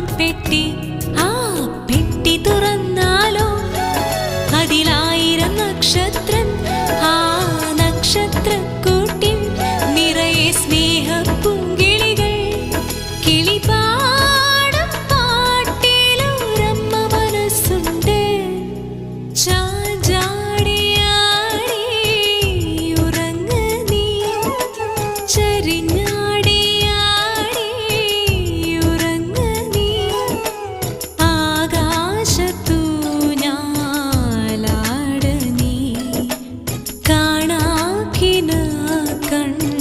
പെട്ടി. ആ പെട്ടി തുറന്നാലോ? അതിലായിരം നക്ഷത്രം ആ നക്ഷത്രക്കൂട്ടിൽ നിറയെ സ്നേഹപ്പൂ நோக்கினா கண்